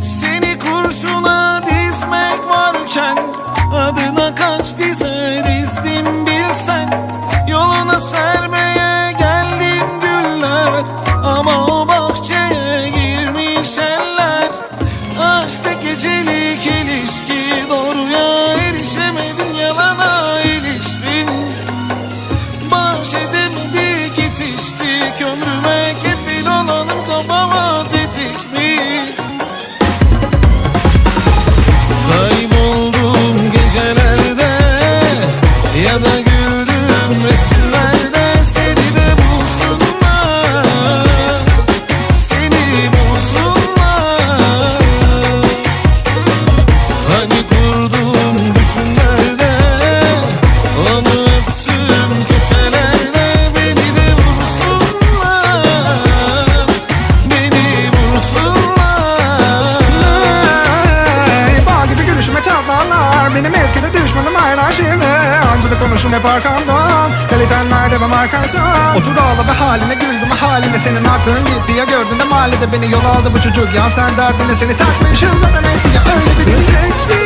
Seni kurşuna dizmek varken Adına kaç dize dizdim bilsen. Yoluna sermeye geldim güller Ama o bahçeye girmiş eller. Aşkta gecelik ilişki Doğruya erişemedin yalana iliştin. Baş edemedik yetiştik Beni vursunlar Ey, Bağ gibi gülüşüme çatlarlar Benim eskide düşmanım hala şimdi Ancak konuşun hep arkamdan. Kaliten nerede ve markaysan Otur ağladı haline güldüm. Haline Senin aklın gitti. Ya gördün de mahallede Beni yol aldı bu çocuk. Ya sen derdine Seni takmışım. Zaten etti ya öyle bir çekti